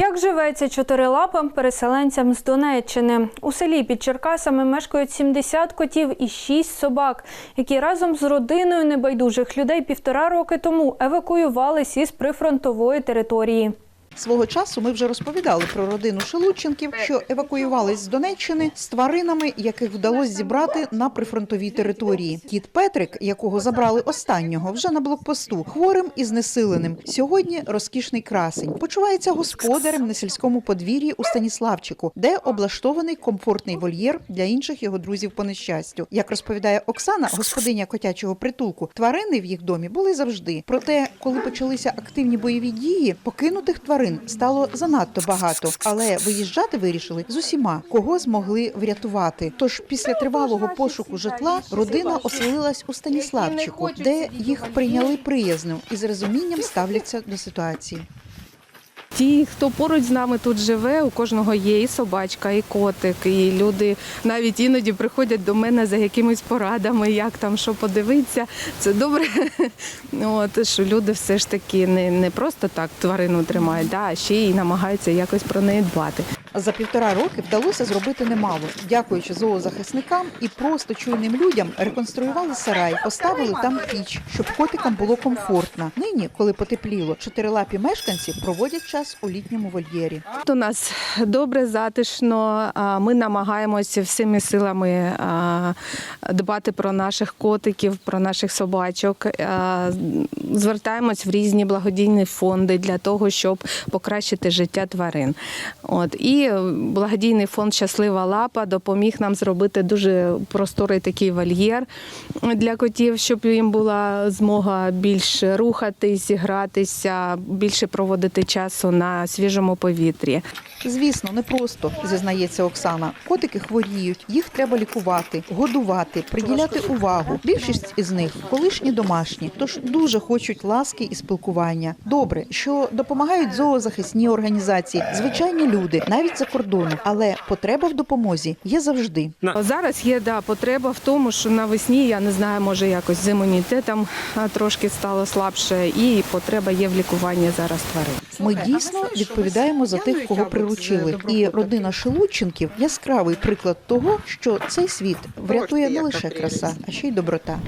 Як живеться чотирилапим переселенцям з Донеччини? У селі під Черкасами мешкають 70 котів і 6 собак, які разом з родиною небайдужих людей півтора роки тому евакуювались із прифронтової території. Свого часу ми вже розповідали про родину Шелудченків, що евакуювались з Донеччини з тваринами, яких вдалося зібрати на прифронтовій території. Кіт Петрик, якого забрали останнього, вже на блокпосту, хворим і знесиленим. Сьогодні розкішний красень. Почувається господарем на сільському подвір'ї у Станіславчику, де облаштований комфортний вольєр для інших його друзів по нещастю. Як розповідає Оксана, господиня котячого притулку, тварини в їх домі були завжди. Проте, коли почалися активні бойові дії, покинутих тварин стало занадто багато, але виїжджати вирішили з усіма, кого змогли врятувати. Тож після тривалого пошуку житла родина оселилась у Станіславчику, де їх прийняли приязно і з розумінням ставляться до ситуації. Ті, хто поруч з нами тут живе, у кожного є і собачка, і котик, і люди навіть іноді приходять до мене за якимись порадами, як там що подивитися. Це добре, От, що люди все ж таки не, не просто так тварину тримають, да, а ще й намагаються якось про неї дбати. За півтора роки вдалося зробити немало. Дякуючи зоозахисникам і просто чуйним людям, реконструювали сарай, поставили там піч, щоб котикам було комфортно. Нині, коли потепліло, чотирилапі мешканці проводять час у літньому вольєрі. У нас добре, затишно. Ми намагаємося всіми силами дбати про наших котиків, про наших собачок. Звертаємось в різні благодійні фонди для того, щоб покращити життя тварин. От і благодійний фонд Щаслива лапа допоміг нам зробити дуже просторий такий вольєр для котів, щоб їм була змога більше рухатись, гратися, більше проводити часу на свіжому повітрі. Звісно, не просто зізнається Оксана. Котики хворіють, їх треба лікувати, годувати, приділяти увагу. Більшість із них колишні домашні, тож дуже хочуть ласки і спілкування. Добре, що допомагають зоозахисні організації, звичайні люди, навіть за кордону. Але потреба в допомозі є завжди. Зараз є да, потреба в тому, що навесні, я не знаю, може якось з імунітетом трошки стало слабше, і потреба є в лікуванні зараз тварин. Ми дійсно відповідаємо за тих, кого приручили. І родина Шелученків яскравий приклад того, що цей світ врятує не лише краса, а ще й доброта.